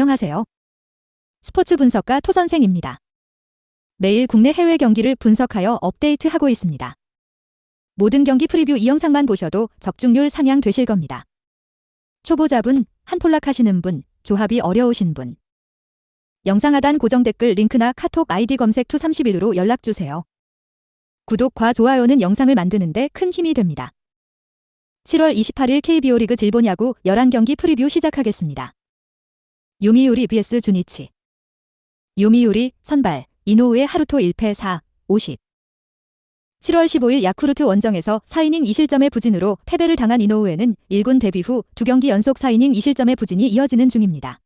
안녕하세요. 스포츠 분석가 토선생입니다. 매일 국내 해외 경기를 분석하여 업데이트하고 있습니다. 모든 경기 프리뷰 이 영상만 보셔도 적중률 상향 되실 겁니다. 초보자분, 한폴락 하시는 분, 조합이 어려우신 분. 영상 하단 고정 댓글 링크나 카톡 아이디 검색 투 31으로 연락주세요. 구독과 좋아요는 영상을 만드는데 큰 힘이 됩니다. 7월 28일 KBO 리그 질보냐구 11경기 프리뷰 시작하겠습니다. 요미우리 vs 주니치. 요미우리 선발 이노우의 하루토 1패 4, 50. 7월 15일 야쿠르트 원정에서 4이닝 2실점의 부진으로 패배를 당한 이노우에는 1군 데뷔 후두 경기 연속 4이닝 2실점의 부진이 이어지는 중입니다.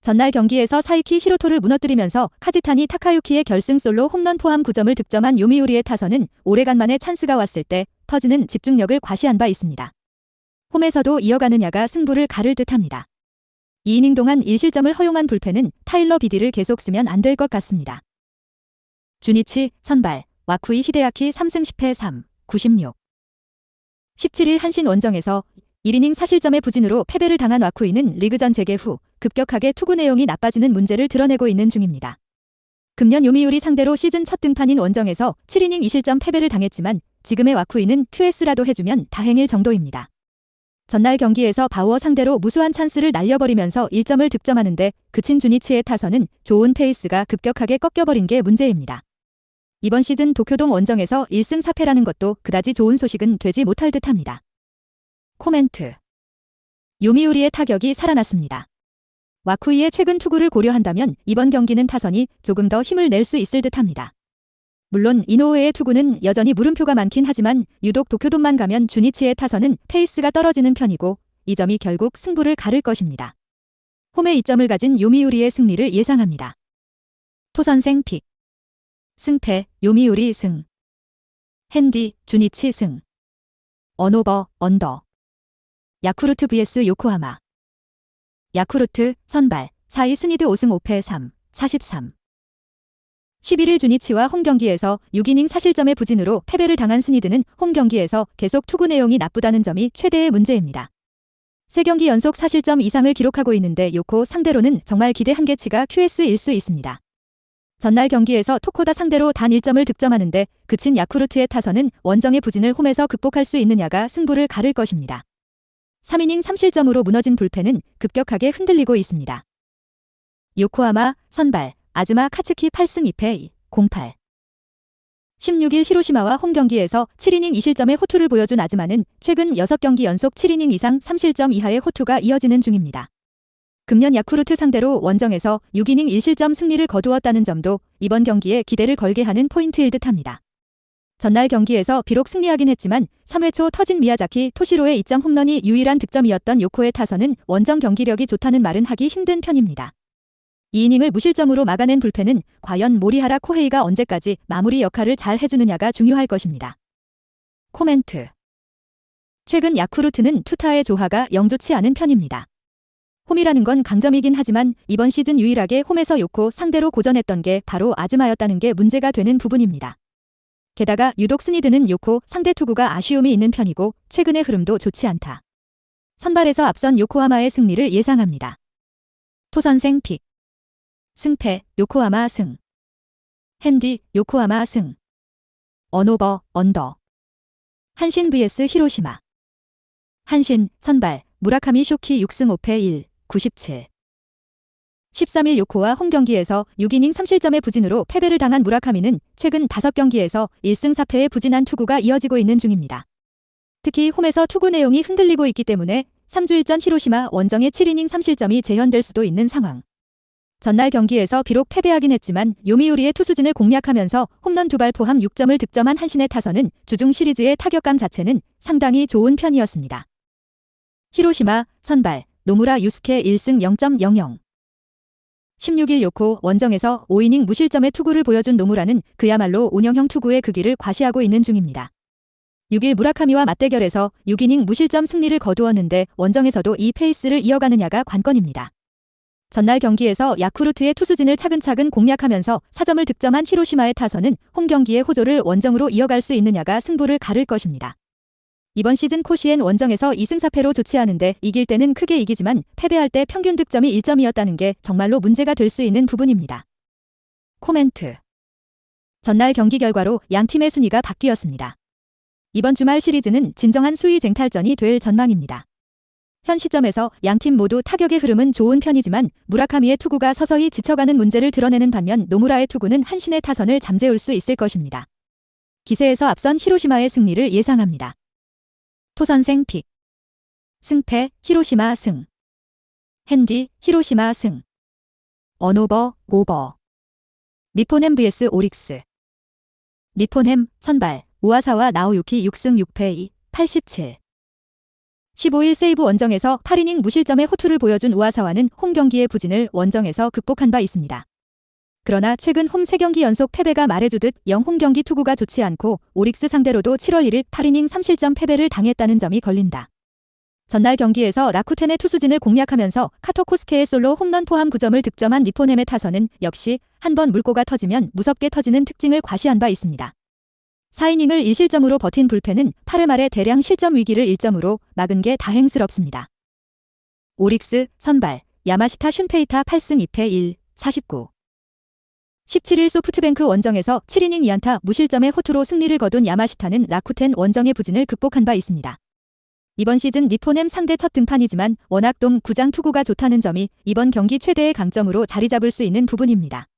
전날 경기에서 사이키 히로토를 무너뜨리면서 카지타니 타카유키의 결승 솔로 홈런 포함 9점을 득점한 요미우리의 타선은 오래간만에 찬스가 왔을 때 터지는 집중력을 과시한 바 있습니다. 홈에서도 이어가느냐가 승부를 가를 듯합니다. 2이닝 동안 1실점을 허용한 불펜은 타일러 비디를 계속 쓰면 안 될 것 같습니다. 주니치, 선발, 와쿠이 히데아키 3승 10패 3, 96. 17일 한신 원정에서 1이닝 사실점의 부진으로 패배를 당한 와쿠이는 리그전 재개 후 급격하게 투구 내용이 나빠지는 문제를 드러내고 있는 중입니다. 금년 요미우리 상대로 시즌 첫 등판인 원정에서 7이닝 2실점 패배를 당했지만 지금의 와쿠이는 QS라도 해주면 다행일 정도입니다. 전날 경기에서 바우어 상대로 무수한 찬스를 날려버리면서 1점을 득점하는데 그친 주니치의 타선은 좋은 페이스가 급격하게 꺾여버린 게 문제입니다. 이번 시즌 도쿄돔 원정에서 1승 4패라는 것도 그다지 좋은 소식은 되지 못할 듯합니다. 코멘트 요미우리의 타격이 살아났습니다. 와쿠이의 최근 투구를 고려한다면 이번 경기는 타선이 조금 더 힘을 낼 수 있을 듯합니다. 물론 이노우의 투구는 여전히 물음표가 많긴 하지만 유독 도쿄돔만 가면 주니치의 타선은 페이스가 떨어지는 편이고 이 점이 결국 승부를 가를 것입니다. 홈에 이점을 가진 요미우리의 승리를 예상합니다. 토선생 픽. 승패 요미우리 승. 핸디 주니치 승. 언오버 언더. 야쿠르트 vs 요코하마. 야쿠르트 선발 4위 스니드 5승 5패 3 43 11일 주니치와 홈 경기에서 6이닝 사실점의 부진으로 패배를 당한 스니드는 홈 경기에서 계속 투구 내용이 나쁘다는 점이 최대의 문제입니다. 3경기 연속 사실점 이상을 기록하고 있는데 요코 상대로는 정말 기대 한계치가 QS일 수 있습니다. 전날 경기에서 토코다 상대로 단 1점을 득점하는데 그친 야쿠르트의 타선은 원정의 부진을 홈에서 극복할 수 있느냐가 승부를 가를 것입니다. 3이닝 3실점으로 무너진 불펜은 급격하게 흔들리고 있습니다. 요코하마 선발 아즈마 카츠키 8승 2패 08. 16일 히로시마와 홈 경기에서 7이닝 2실점의 호투를 보여준 아즈마는 최근 6경기 연속 7이닝 이상 3실점 이하의 호투가 이어지는 중입니다. 금년 야쿠르트 상대로 원정에서 6이닝 1실점 승리를 거두었다는 점도 이번 경기에 기대를 걸게 하는 포인트일 듯합니다. 전날 경기에서 비록 승리하긴 했지만 3회 초 터진 미야자키 토시로의 2점 홈런이 유일한 득점이었던 요코의 타선은 원정 경기력이 좋다는 말은 하기 힘든 편입니다. 2이닝을 무실점으로 막아낸 불펜은 과연 모리하라 코헤이가 언제까지 마무리 역할을 잘 해주느냐가 중요할 것입니다. 코멘트 최근 야쿠르트는 투타의 조화가 영 좋지 않은 편입니다. 홈이라는 건 강점이긴 하지만 이번 시즌 유일하게 홈에서 요코 상대로 고전했던 게 바로 아즈마였다는 게 문제가 되는 부분입니다. 게다가 유독 스니드는 요코 상대 투구가 아쉬움이 있는 편이고 최근의 흐름도 좋지 않다. 선발에서 앞선 요코하마의 승리를 예상합니다. 토선생 픽 승패 요코하마 승. 핸디 요코하마 승. 언오버 언더. 한신 vs 히로시마. 한신 선발 무라카미 쇼키 6승 5패 1 97 13일 요코와 홈 경기에서 6이닝 3실점의 부진으로 패배를 당한 무라카미는 최근 5경기에서 1승 4패의 부진한 투구가 이어지고 있는 중입니다. 특히 홈에서 투구 내용이 흔들리고 있기 때문에 3주일 전 히로시마 원정의 7이닝 3실점이 재현될 수도 있는 상황. 전날 경기에서 비록 패배하긴 했지만 요미우리의 투수진을 공략하면서 홈런 두 발 포함 6점을 득점한 한신의 타선은 주중 시리즈의 타격감 자체는 상당히 좋은 편이었습니다. 히로시마 선발 노무라 유스케 1승 0.00 16일 요코 원정에서 5이닝 무실점의 투구를 보여준 노무라는 그야말로 운영형 투구의 극기를 과시하고 있는 중입니다. 6일 무라카미와 맞대결에서 6이닝 무실점 승리를 거두었는데 원정에서도 이 페이스를 이어가느냐가 관건입니다. 전날 경기에서 야쿠르트의 투수진을 차근차근 공략하면서 4점을 득점한 히로시마의 타선은 홈 경기의 호조를 원정으로 이어갈 수 있느냐가 승부를 가를 것입니다. 이번 시즌 코시엔 원정에서 2승 4패로 좋지않은데 이길 때는 크게 이기지만 패배할 때 평균 득점이 1점이었다는 게 정말로 문제가 될 수 있는 부분입니다. 코멘트 전날 경기 결과로 양 팀의 순위가 바뀌었습니다. 이번 주말 시리즈는 진정한 수위 쟁탈전이 될 전망입니다. 현 시점에서 양팀 모두 타격의 흐름은 좋은 편이지만 무라카미의 투구가 서서히 지쳐가는 문제를 드러내는 반면 노무라의 투구는 한신의 타선을 잠재울 수 있을 것입니다. 기세에서 앞선 히로시마의 승리를 예상합니다. 토선생 픽. 승패 히로시마 승. 핸디 히로시마 승. 언오버 오버. 니폰햄 vs 오릭스. 니폰햄 선발. 우아사와 나오유키 6승 6패 2 87 15일 세이브 원정에서 8이닝 무실점의 호투를 보여준 우아사와는 홈 경기의 부진을 원정에서 극복한 바 있습니다. 그러나 최근 홈 3경기 연속 패배가 말해주듯 영홈 경기 투구가 좋지 않고 오릭스 상대로도 7월 1일 8이닝 3실점 패배를 당했다는 점이 걸린다. 전날 경기에서 라쿠텐의 투수진을 공략하면서 카토코스케의 솔로 홈런 포함 9점을 득점한 니포넴의 타선은 역시 한 번 물꼬가 터지면 무섭게 터지는 특징을 과시한 바 있습니다. 4이닝을 1실점으로 버틴 불펜은 8회 말에 대량 실점 위기를 1점으로 막은 게 다행스럽습니다. 오릭스 선발 야마시타 슌페이타 8승 2패 1 49 17일 소프트뱅크 원정에서 7이닝 2안타 무실점의 호투로 승리를 거둔 야마시타는 라쿠텐 원정의 부진을 극복한 바 있습니다. 이번 시즌 니포넴 상대 첫 등판이지만 워낙 돔 구장 투구가 좋다는 점이 이번 경기 최대의 강점으로 자리 잡을 수 있는 부분입니다.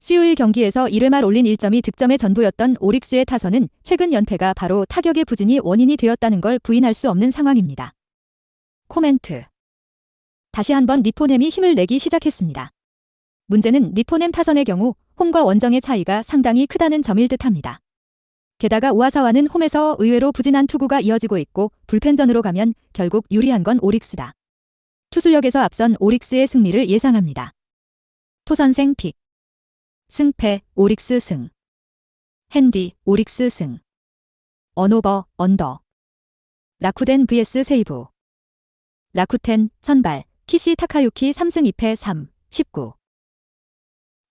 수요일 경기에서 1회 말 올린 1점이 득점의 전부였던 오릭스의 타선은 최근 연패가 바로 타격의 부진이 원인이 되었다는 걸 부인할 수 없는 상황입니다. 코멘트 다시 한번 니포넴이 힘을 내기 시작했습니다. 문제는 니포넴 타선의 경우 홈과 원정의 차이가 상당히 크다는 점일 듯합니다. 게다가 우아사와는 홈에서 의외로 부진한 투구가 이어지고 있고 불펜전으로 가면 결국 유리한 건 오릭스다. 투수력에서 앞선 오릭스의 승리를 예상합니다. 토선생 픽 승패 오릭스 승. 핸디 오릭스 승. 언오버 언더. 라쿠덴 vs 세이브. 라쿠텐 선발. 키시 타카유키 3승 2패 3 19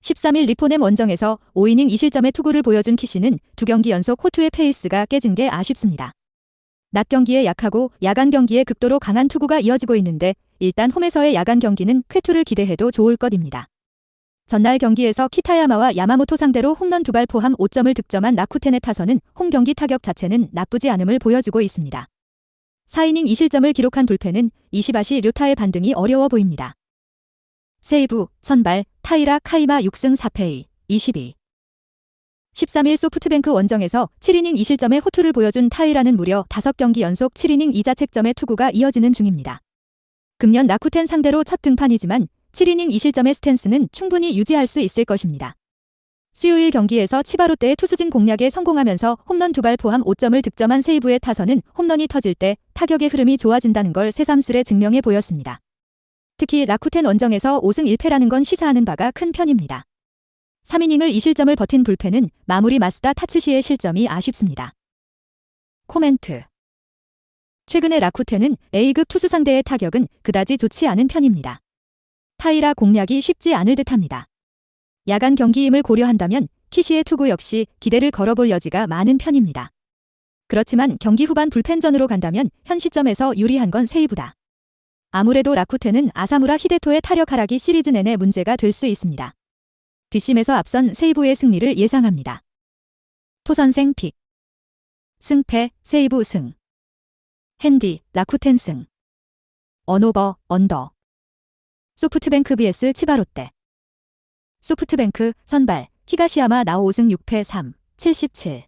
13일 리포넴 원정에서 5이닝 2실점의 투구를 보여준 키시는 두 경기 연속 호투의 페이스가 깨진 게 아쉽습니다. 낮 경기에 약하고 야간 경기에 극도로 강한 투구가 이어지고 있는데 일단 홈에서의 야간 경기는 쾌투를 기대해도 좋을 것입니다. 전날 경기에서 키타야마와 야마모토 상대로 홈런 두 발 포함 5점을 득점한 나쿠텐의 타선은 홈 경기 타격 자체는 나쁘지 않음을 보여주고 있습니다. 4이닝 2실점을 기록한 불펜은 이시바시 료타의 반등이 어려워 보입니다. 세이브, 선발, 타이라 카이마 6승 4패 22 13일 소프트뱅크 원정에서 7이닝 2실점의 호투를 보여준 타이라는 무려 5경기 연속 7이닝 2자책점의 투구가 이어지는 중입니다. 금년 라쿠텐 상대로 첫 등판이지만 7이닝 2실점의 스탠스는 충분히 유지할 수 있을 것입니다. 수요일 경기에서 치바로때의 투수진 공략에 성공하면서 홈런 두 발 포함 5점을 득점한 세이브의 타선은 홈런이 터질 때 타격의 흐름이 좋아진다는 걸 새삼스레 증명해 보였습니다. 특히 라쿠텐 원정에서 5승 1패라는 건 시사하는 바가 큰 편입니다. 3이닝을 2실점을 버틴 불펜은 마무리 마스다 타츠시의 실점이 아쉽습니다. 코멘트 최근에 라쿠텐은 A급 투수 상대의 타격은 그다지 좋지 않은 편입니다. 타이라 공략이 쉽지 않을 듯합니다. 야간 경기임을 고려한다면 키시의 투구 역시 기대를 걸어볼 여지가 많은 편입니다. 그렇지만 경기 후반 불펜전으로 간다면 현 시점에서 유리한 건 세이브다. 아무래도 라쿠텐은 아사무라 히데토의 타력 하락이 시리즈 내내 문제가 될 수 있습니다. 뒷심에서 앞선 세이브의 승리를 예상합니다. 토선생 픽 승패 세이브 승 핸디 라쿠텐 승 언오버 언더 소프트뱅크 vs 치바롯데 소프트뱅크 선발 히가시야마 나오 5승 6패 3 77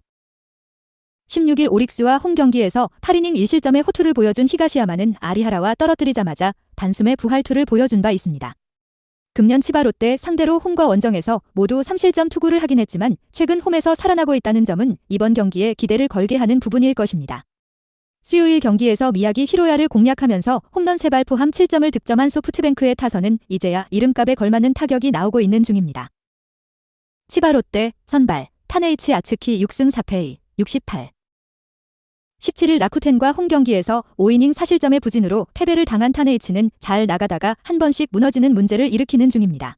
16일 오릭스와 홈 경기에서 8이닝 1실점의 호투를 보여준 히가시야마는 아리하라와 떨어뜨리자마자 단숨에 부활투를 보여준 바 있습니다. 금년 치바롯데 상대로 홈과 원정에서 모두 3실점 투구를 하긴 했지만 최근 홈에서 살아나고 있다는 점은 이번 경기에 기대를 걸게 하는 부분일 것입니다. 수요일 경기에서 미야기 히로야를 공략하면서 홈런 3발 포함 7점을 득점한 소프트뱅크의 타선은 이제야 이름값에 걸맞는 타격이 나오고 있는 중입니다. 치바 롯데 선발 타네이치 아츠키 6승 4패 68 17일 라쿠텐과 홈 경기에서 5이닝 사실점의 부진으로 패배를 당한 타네이치는 잘 나가다가 한 번씩 무너지는 문제를 일으키는 중입니다.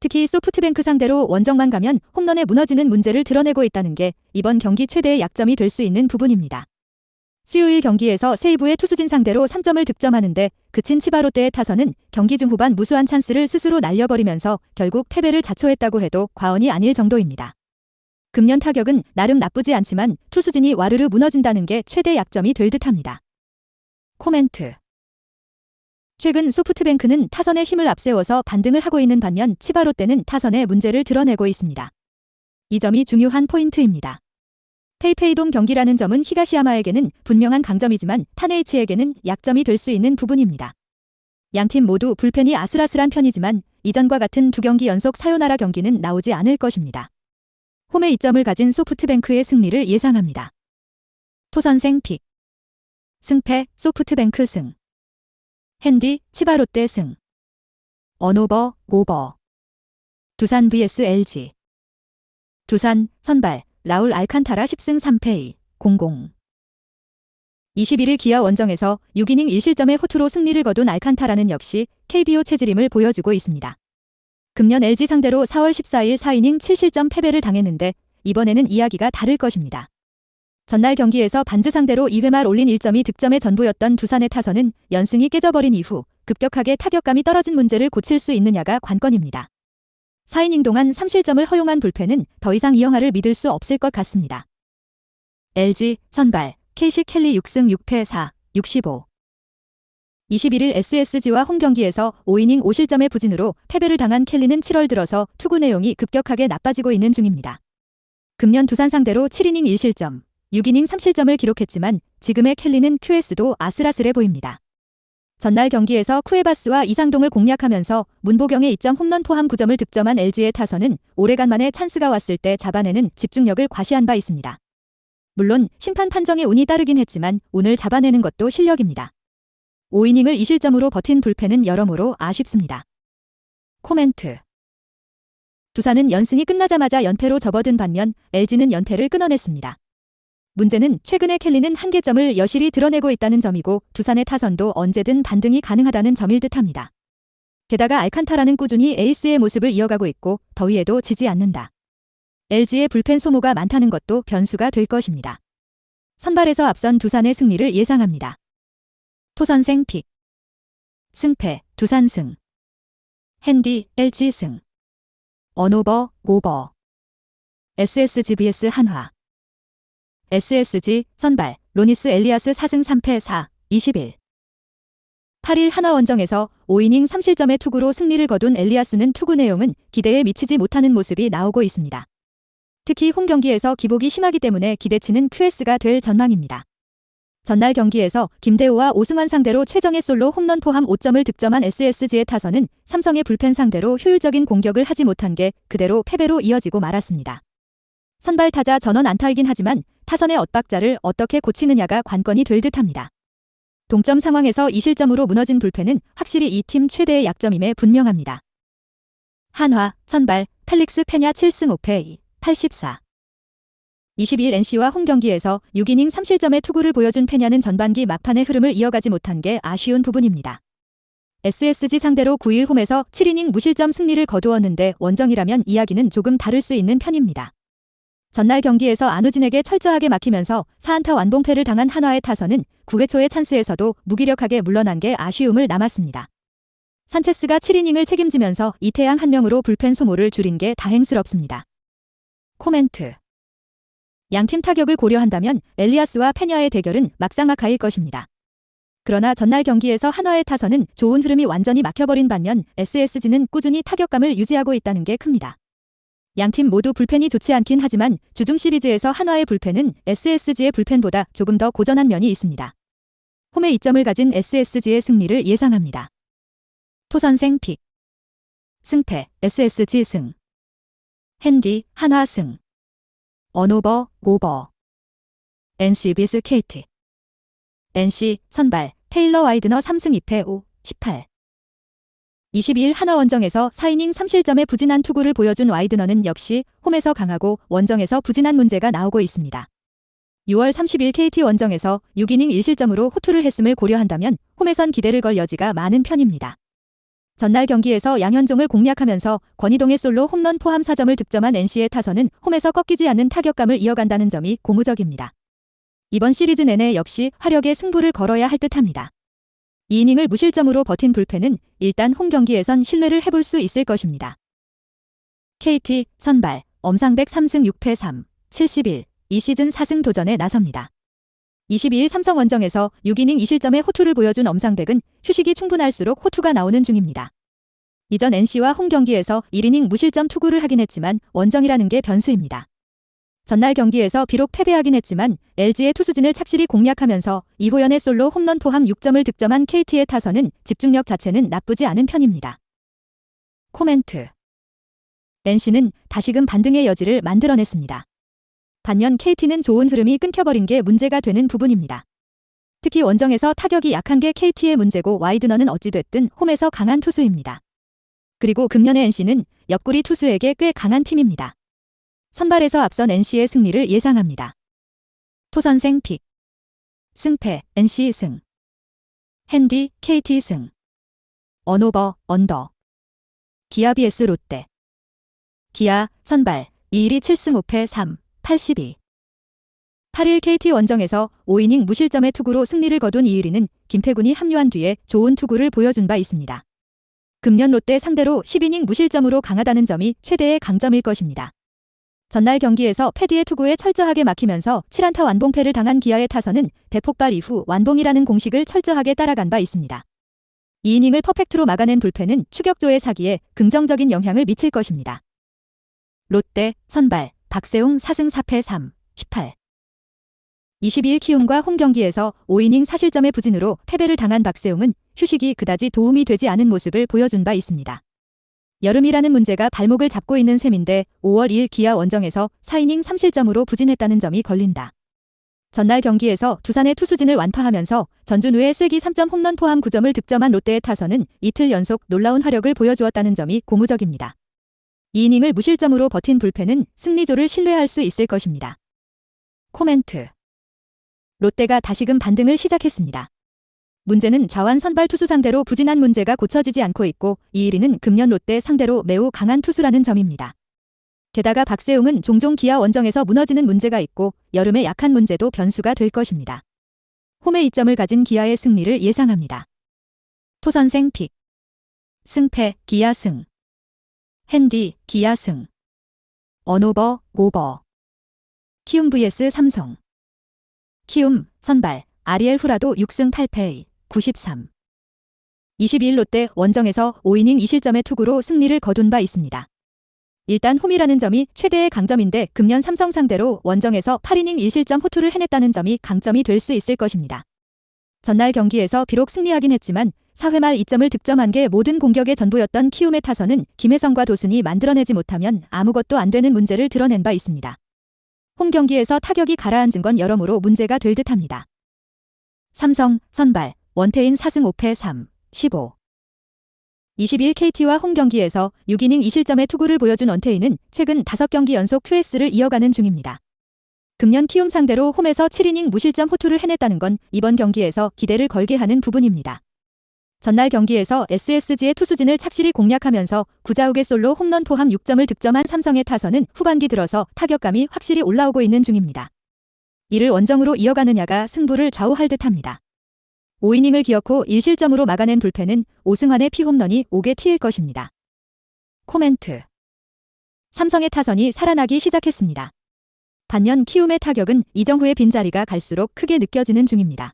특히 소프트뱅크 상대로 원정만 가면 홈런에 무너지는 문제를 드러내고 있다는 게 이번 경기 최대의 약점이 될 수 있는 부분입니다. 수요일 경기에서 세이브의 투수진 상대로 3점을 득점하는데 그친 치바 롯데의 타선은 경기 중 후반 무수한 찬스를 스스로 날려버리면서 결국 패배를 자초했다고 해도 과언이 아닐 정도입니다. 금년 타격은 나름 나쁘지 않지만 투수진이 와르르 무너진다는 게 최대 약점이 될 듯합니다. 코멘트 최근 소프트뱅크는 타선의 힘을 앞세워서 반등을 하고 있는 반면 치바 롯데는 타선의 문제를 드러내고 있습니다. 이 점이 중요한 포인트입니다. 페이페이돔 경기라는 점은 히가시야마에게는 분명한 강점이지만 타네이치에게는 약점이 될 수 있는 부분입니다. 양팀 모두 불펜이 아슬아슬한 편이지만 이전과 같은 두 경기 연속 사요나라 경기는 나오지 않을 것입니다. 홈에 이점을 가진 소프트뱅크의 승리를 예상합니다. 토선생 픽 승패 소프트뱅크 승 핸디 치바롯데 승 언오버 오버 두산 vs LG 두산 선발 라울 알칸타라 10승 3패 00 21일 기아 원정에서 6이닝 1실점의 호투로 승리를 거둔 알칸타라는 역시 KBO 체질임을 보여주고 있습니다. 금년 LG 상대로 4월 14일 4이닝 7실점 패배를 당했는데 이번에는 이야기가 다를 것입니다. 전날 경기에서 반즈 상대로 2회 말 올린 1점이 득점의 전부였던 두산의 타선은 연승이 깨져버린 이후 급격하게 타격감이 떨어진 문제를 고칠 수 있느냐가 관건입니다. 4이닝 동안 3실점을 허용한 불펜은 더 이상 이영하를 믿을 수 없을 것 같습니다. LG 선발 KC 켈리 6승 6패 4 65 21일 SSG와 홈 경기에서 5이닝 5실점의 부진으로 패배를 당한 켈리는 7월 들어서 투구 내용이 급격하게 나빠지고 있는 중입니다. 금년 두산 상대로 7이닝 1실점, 6이닝 3실점을 기록했지만 지금의 켈리는 QS도 아슬아슬해 보입니다. 전날 경기에서 쿠에바스와 이상동을 공략하면서 문보경의 2점 홈런 포함 9점을 득점한 LG의 타선은 오래간만에 찬스가 왔을 때 잡아내는 집중력을 과시한 바 있습니다. 물론 심판 판정에 운이 따르긴 했지만 오늘 잡아내는 것도 실력입니다. 5이닝을 2실점으로 버틴 불펜은 여러모로 아쉽습니다. 코멘트 두산은 연승이 끝나자마자 연패로 접어든 반면 LG는 연패를 끊어냈습니다. 문제는 최근에 켈리는 한계점을 여실히 드러내고 있다는 점이고 두산의 타선도 언제든 반등이 가능하다는 점일 듯합니다. 게다가 알칸타라는 꾸준히 에이스의 모습을 이어가고 있고 더위에도 지지 않는다. LG의 불펜 소모가 많다는 것도 변수가 될 것입니다. 선발에서 앞선 두산의 승리를 예상합니다. 토선생 픽 승패 두산 승 핸디 LG 승 언오버 오버 SSG vs 한화 SSG 선발 로니스 엘리아스 4승 3패 4 21 8일 한화원정에서 5이닝 3실점의 투구로 승리를 거둔 엘리아스는 투구 내용은 기대에 미치지 못하는 모습이 나오고 있습니다. 특히 홈 경기에서 기복이 심하기 때문에 기대치는 QS가 될 전망입니다. 전날 경기에서 김대우와 오승환 상대로 최정의 솔로 홈런 포함 5점을 득점한 SSG의 타선은 삼성의 불펜 상대로 효율적인 공격을 하지 못한 게 그대로 패배로 이어지고 말았습니다. 선발 타자 전원 안타이긴 하지만 타선의 엇박자를 어떻게 고치느냐가 관건이 될 듯합니다. 동점 상황에서 2실점으로 무너진 불펜은 확실히 이 팀 최대의 약점임에 분명합니다. 한화, 선발, 펠릭스 페냐 7승 5패 84 22일 NC와 홈 경기에서 6이닝 3실점의 투구를 보여준 페냐는 전반기 막판의 흐름을 이어가지 못한 게 아쉬운 부분입니다. SSG 상대로 9일 홈에서 7이닝 무실점 승리를 거두었는데 원정이라면 이야기는 조금 다를 수 있는 편입니다. 전날 경기에서 안우진에게 철저하게 막히면서 4안타 완봉패를 당한 한화의 타선은 9회 초의 찬스에서도 무기력하게 물러난 게 아쉬움을 남았습니다. 산체스가 7이닝을 책임지면서 이태양 한 명으로 불펜 소모를 줄인 게 다행스럽습니다. 코멘트 양팀 타격을 고려한다면 엘리아스와 페냐의 대결은 막상막하일 것입니다. 그러나 전날 경기에서 한화의 타선은 좋은 흐름이 완전히 막혀버린 반면 SSG는 꾸준히 타격감을 유지하고 있다는 게 큽니다. 양팀 모두 불펜이 좋지 않긴 하지만 주중 시리즈에서 한화의 불펜은 SSG의 불펜보다 조금 더 고전한 면이 있습니다. 홈에 이점을 가진 SSG의 승리를 예상합니다. 토선생 픽. 승패 SSG 승. 핸디 한화 승. 언오버 오버. NC 비스 KT NC 선발 테일러 와이드너 3승 2패 5 18 22일 한화원정에서 4이닝 3실점의 부진한 투구를 보여준 와이드너는 역시 홈에서 강하고 원정에서 부진한 문제가 나오고 있습니다. 6월 30일 KT 원정에서 6이닝 1실점으로 호투를 했음을 고려한다면 홈에선 기대를 걸 여지가 많은 편입니다. 전날 경기에서 양현종을 공략하면서 권희동의 솔로 홈런 포함 4점을 득점한 NC의 타선은 홈에서 꺾이지 않는 타격감을 이어간다는 점이 고무적입니다. 이번 시리즈 내내 역시 화력의 승부를 걸어야 할 듯합니다. 2이닝을 무실점으로 버틴 불펜은 일단 홈 경기에선 신뢰를 해볼 수 있을 것입니다. KT 선발 엄상백 3승 6패 3, 71, 이 시즌 4승 도전에 나섭니다. 22일 삼성 원정에서 6이닝 2실점의 호투를 보여준 엄상백은 휴식이 충분할수록 호투가 나오는 중입니다. 이전 NC와 홈 경기에서 1이닝 무실점 투구를 하긴 했지만 원정이라는 게 변수입니다. 전날 경기에서 비록 패배하긴 했지만 LG의 투수진을 착실히 공략하면서 이호연의 솔로 홈런 포함 6점을 득점한 KT의 타선은 집중력 자체는 나쁘지 않은 편입니다. 코멘트 NC는 다시금 반등의 여지를 만들어냈습니다. 반면 KT는 좋은 흐름이 끊겨버린 게 문제가 되는 부분입니다. 특히 원정에서 타격이 약한 게 KT의 문제고 와이드너는 어찌됐든 홈에서 강한 투수입니다. 그리고 금년의 NC는 옆구리 투수에게 꽤 강한 팀입니다. 선발에서 앞선 NC의 승리를 예상합니다. 토선생 픽 승패 NC 승 핸디 KT 승 언오버 언더 기아 BS 롯데 기아 선발 2일이 7승 5패 3 82 8일 KT 원정에서 5이닝 무실점의 투구로 승리를 거둔 이의리는 김태군이 합류한 뒤에 좋은 투구를 보여준 바 있습니다. 금년 롯데 상대로 10이닝 무실점으로 강하다는 점이 최대의 강점일 것입니다. 전날 경기에서 패디의 투구에 철저하게 막히면서 7안타 완봉패를 당한 기아의 타선은 대폭발 이후 완봉이라는 공식을 철저하게 따라간 바 있습니다. 2이닝을 퍼펙트로 막아낸 불펜은 추격조의 사기에 긍정적인 영향을 미칠 것입니다. 롯데 선발 박세웅 4승 4패 3, 18 22일 키움과 홈 경기에서 5이닝 사실점의 부진으로 패배를 당한 박세웅은 휴식이 그다지 도움이 되지 않은 모습을 보여준 바 있습니다. 여름이라는 문제가 발목을 잡고 있는 셈인데 5월 2일 기아 원정에서 4이닝 3실점으로 부진했다는 점이 걸린다. 전날 경기에서 두산의 투수진을 완파하면서 전준우의 쐐기 3점 홈런 포함 9점을 득점한 롯데의 타선은 이틀 연속 놀라운 화력을 보여주었다는 점이 고무적입니다. 2이닝을 무실점으로 버틴 불펜은 승리조를 신뢰할 수 있을 것입니다. 코멘트 롯데가 다시금 반등을 시작했습니다. 문제는 자완 선발 투수 상대로 부진한 문제가 고쳐지지 않고 있고 이일이는 금년 롯데 상대로 매우 강한 투수라는 점입니다. 게다가 박세웅은 종종 기아 원정에서 무너지는 문제가 있고 여름에 약한 문제도 변수가 될 것입니다. 홈에 이점을 가진 기아의 승리를 예상합니다. 토선생 픽 승패 기아 승 핸디 기아 승 언오버 오버 키움 vs 삼성 키움 선발 아리엘 후라도 6승 8패 93 22일 롯데 원정에서 5이닝 2실점의 투구로 승리를 거둔 바 있습니다. 일단 홈이라는 점이 최대의 강점인데 금년 삼성 상대로 원정에서 8이닝 1실점 호투를 해냈다는 점이 강점이 될 수 있을 것입니다. 전날 경기에서 비록 승리하긴 했지만 4회 말 2점을 득점한 게 모든 공격의 전부였던 키움의 타선은 김혜성과 도순이 만들어내지 못하면 아무것도 안 되는 문제를 드러낸 바 있습니다. 홈 경기에서 타격이 가라앉은 건 여러모로 문제가 될 듯합니다. 삼성 선발 원태인 4승 5패 3, 15 22일 KT와 홈 경기에서 6이닝 2실점의 투구를 보여준 원태인은 최근 5경기 연속 QS를 이어가는 중입니다. 금년 키움 상대로 홈에서 7이닝 무실점 호투를 해냈다는 건 이번 경기에서 기대를 걸게 하는 부분입니다. 전날 경기에서 SSG의 투수진을 착실히 공략하면서 구자욱의 솔로 홈런 포함 6점을 득점한 삼성의 타선은 후반기 들어서 타격감이 확실히 올라오고 있는 중입니다. 이를 원정으로 이어가느냐가 승부를 좌우할 듯합니다. 5이닝을 기어코 1실점으로 막아낸 불펜은 오승환의 피홈런이 5개 튀일 것입니다. 코멘트 삼성의 타선이 살아나기 시작했습니다. 반면 키움의 타격은 이정후의 빈자리가 갈수록 크게 느껴지는 중입니다.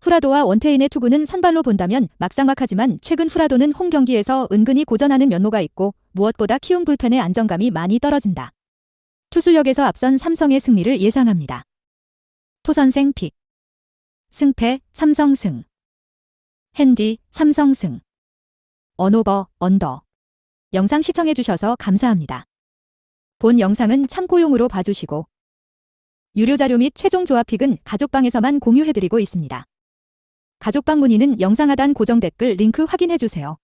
후라도와 원태인의 투구는 선발로 본다면 막상막하지만 최근 후라도는 홈 경기에서 은근히 고전하는 면모가 있고 무엇보다 키움 불펜의 안정감이 많이 떨어진다. 투수력에서 앞선 삼성의 승리를 예상합니다. 토선생 픽 승패 삼성승 핸디 삼성승 언오버 언더 영상 시청해주셔서 감사합니다. 본 영상은 참고용으로 봐주시고 유료 자료 및 최종 조합픽은 가족방에서만 공유해드리고 있습니다. 가족방 문의는 영상 하단 고정 댓글 링크 확인해주세요.